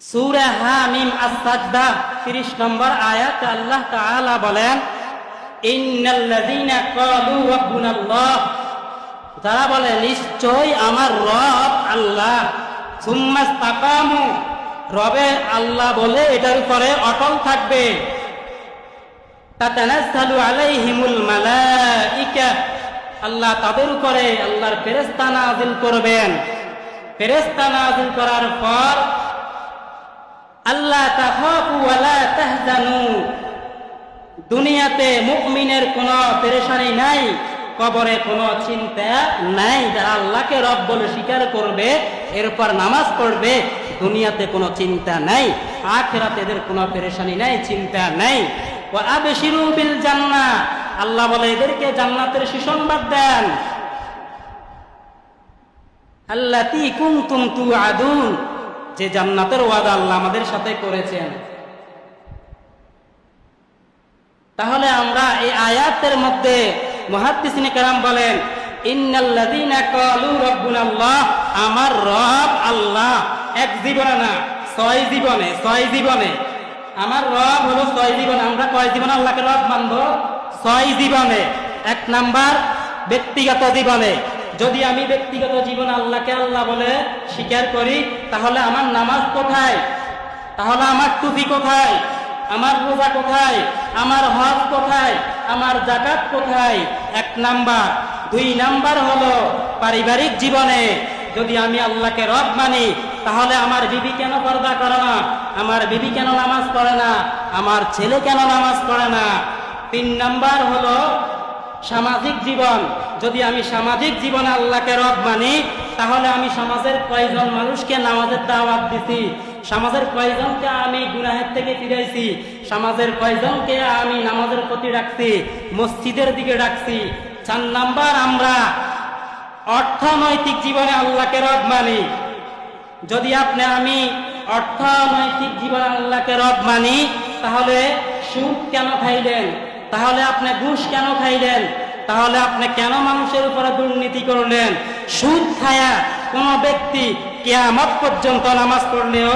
সূরা হামিম আস-সাজদা 30 নম্বর আয়াতে আল্লাহ বলেন যারা বলে নিশ্চয় আমার রব আল্লাহ। রবে আল্লাহ বলে, এটার উপরে অটল থাকবে। আল্লাহ তাদের উপরে, আল্লাহর ফেরেশতা নাযিল করবেন। ফেরেশতা নাযিল করার পর আল্লাহ তাহজানু। দুনিয়াতে মুমিনের কোনো পেরেশানি নাই, কবরে কোনো চিন্তা নাই। যারা আল্লাহকে রব বলে স্বীকার করবে এরপর নামাজ পড়বে, দুনিয়াতে কোনো চিন্তা নাই, আখেরাতে এদের কোনো পেরেশানি নাই, চিন্তা নাই। ও আবেশিরু বিল জান্নাহ, আল্লাহ বলে এদেরকে জান্নাতের সুসংবাদ দেন। আল্লাতি তু তুআদুন যে জান্নাতের ওয়াদা আল্লাহ আমাদের সাথে করেছেন। তাহলে আমরা এই আয়াতের মধ্যে মুহাদ্দিসিনে কেরাম বলেন আমার রব আল্লাহ এক জীবনে না, ছয় জীবনে ছয় জীবনে। আমার রব হলো ছয় জীবনে, আমরা কয় জীবনে আল্লাহকে রব মানব? ছয় জীবনে। এক নাম্বার, ব্যক্তিগত জীবনে। যদি আমি ব্যক্তিগত জীবনে আল্লাহকে আল্লাহ বলে স্বীকার করি, তাহলে আমার নামাজ কোথায়? তাহলে আমার টুপি কোথায়? আমার রোজা কোথায়? আমার হজ কোথায়? আমার জাকাত কোথায়? এক নাম্বার। দুই নাম্বার হলো পারিবারিক জীবনে যদি আমি আল্লাহকে রব মানি, তাহলে আমার বিবি কেন পর্দা করে না? আমার বিবি কেন নামাজ পড়ে না? আমার ছেলে কেন নামাজ পড়ে না? তিন নাম্বার হলো সামাজিক জীবন। যদি আমি সামাজিক জীবনে আল্লাহকে রব মানি, তাহলে আমি সমাজের কয়জন মানুষকে নামাজের দাওয়াত দিছি? সমাজের কয়জনকে আমি গুনাহের থেকে ফিরাইছি? সমাজের কয়জনকে আমি নামাজের প্রতি রাখছি? মসজিদের দিকে রাখছি? চার নাম্বার, আমরা অর্থনৈতিক জীবনে আল্লাহকে রব মানি। যদি আপনি আমি অর্থনৈতিক জীবনে আল্লাহকে রব মানি, তাহলে সুদ কেন খাইলেন? তাহলে আপনি ঘুষ কেন খাইলেন? তাহলে আপনি কেন মানুষের উপরে দুর্নীতি করলেন? সুদ খায়া কোন ব্যক্তি কেয়ামত পর্যন্ত নামাজ পড়লেও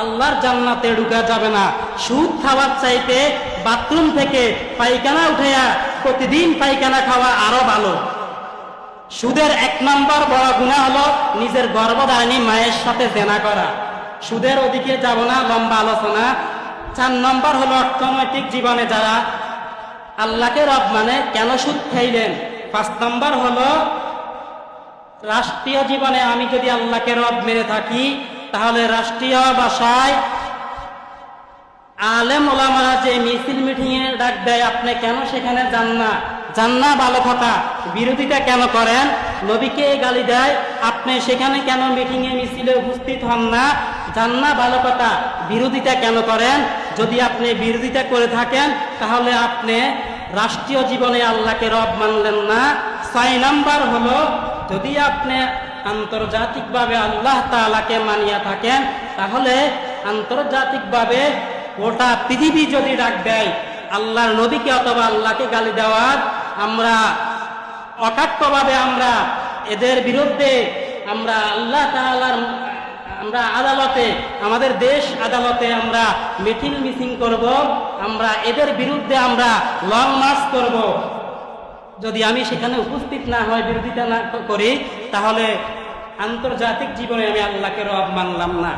আল্লাহর জান্নাতে ঢুকা যাবে না। সুদ খাওয়ার চাইতে বাথরুম থেকে পায়খানা উঠাইয়া প্রতিদিন পায়খানা খাওয়া আরও ভালো। সুদের এক নম্বর বড় গুণা হলো নিজের গর্ভধারিণী মায়ের সাথে জেনা করা। সুদের ওদিকে যাব না, লম্বা আলোচনা। চার নম্বর হলো অর্থনৈতিক জীবনে যারা আল্লাহকে রব মানে কেন সুদ খাইলেন? পাঁচ নম্বর হলো, রাষ্ট্রীয় জীবনে আমি যদি আল্লাহকে রব মেরে থাকি, তাহলে রাষ্ট্রীয় ভাষায় আলেম ওলামারা যে মিছিল মিটিং এ ডাক দেয়, আপনি কেন সেখানে যান না? যান না ভালো কথা। বিরোধিতা কেন করেন? নবীকে গালি দেয়, আপনি সেখানে কেন মিটিং এ মিছিলে উপস্থিত হন না? যান না ভালো কথা। বিরোধিতা কেন করেন? যদি আপনি বিরোধিতা করে থাকেন, তাহলে আপনি রাষ্ট্রীয় জীবনে আল্লাহকে রব মানলেন না। ছয় নাম্বার হলো, যদি আপনি আন্তর্জাতিকভাবে আল্লাহ তাআলাকে মানিয়া থাকেন, তাহলে আন্তর্জাতিকভাবে গোটা পৃথিবী যদি ডাক দেয়, আল্লাহর নবীকে অথবা আল্লাহকে গালি দেওয়ার, আমরা অকাট্যভাবে আমরা এদের বিরুদ্ধে আমরা আল্লাহ তাআলার আমরা আদালতে, আমাদের দেশ আদালতে আমরা মিটিং করব, আমরা এদের বিরুদ্ধে আমরা লং মার্চ করব। যদি আমি সেখানে উপস্থিত না হয়, বিরোধিতা না করি, তাহলে আন্তর্জাতিক জীবনে আমি আল্লাহকে রব মানলাম না।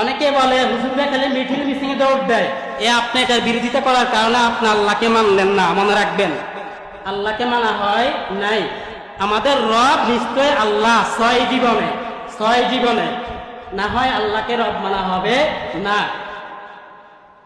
অনেকে বলে, হুজুররা খালি মিঠিল মিসিং দৌড় দেয়। এ আপনি এটার বিরোধিতা করার কারণে আপনি আল্লাহকে মানলেন না, মনে রাখবেন। আল্লাহকে মানা হয় নাই। আমাদের রব নিশ্চয় আল্লাহ ছয় জীবনে। ছয় জীবনে। না হয় আল্লাহকে রব মানা হবে, না।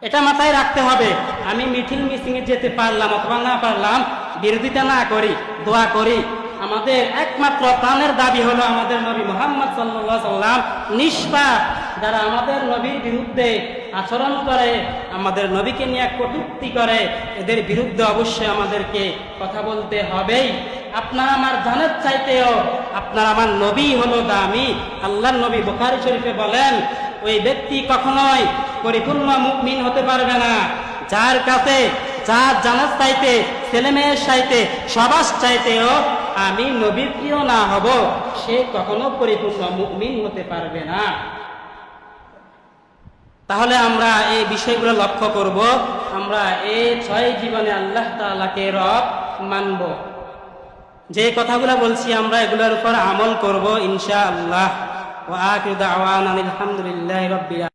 এটা মাথায় রাখতে হবে। আমি মিঠিল মিসিং যেতে পারলাম অথবা না পারলাম, বিরোধিতা না করি, দোয়া করি। আমাদের একমাত্র প্রাণের দাবি হলো আমাদের নবী মোহাম্মদ সাল্লাম নিষ্পাপ। যারা আমাদের নবীর বিরুদ্ধে আচরণ করে, আমাদের নবীকে নিয়ে কটুক্তি করে, এদের বিরুদ্ধে অবশ্যই আমাদেরকে কথা বলতে হবেই। আপনার আমার জানের চাইতেও আপনার আমার নবী হলো দামি। আল্লাহ নবী বুখারি শরীফে বলেন, ওই ব্যক্তি কখনোই পরিপূর্ণ মুকমিন হতে পারবে না। যার কাছে যার জানার চাইতে, ছেলে মেয়ের চাইতে, সবার চাইতেও আমি নবীর প্রিয় না হব, সে কখনো পরিপূর্ণ মুকমিন হতে পারবে না। তাহলে আমরা এই বিষয়গুলো লক্ষ্য করব। আমরা এই ছয় জীবনে আল্লাহ তাআলাকে রব মানব। যে কথাগুলো বলছি আমরা এগুলোর উপর আমল করব ইনশা আল্লাহ আলহামদুলিল্লাহি রাব্বিল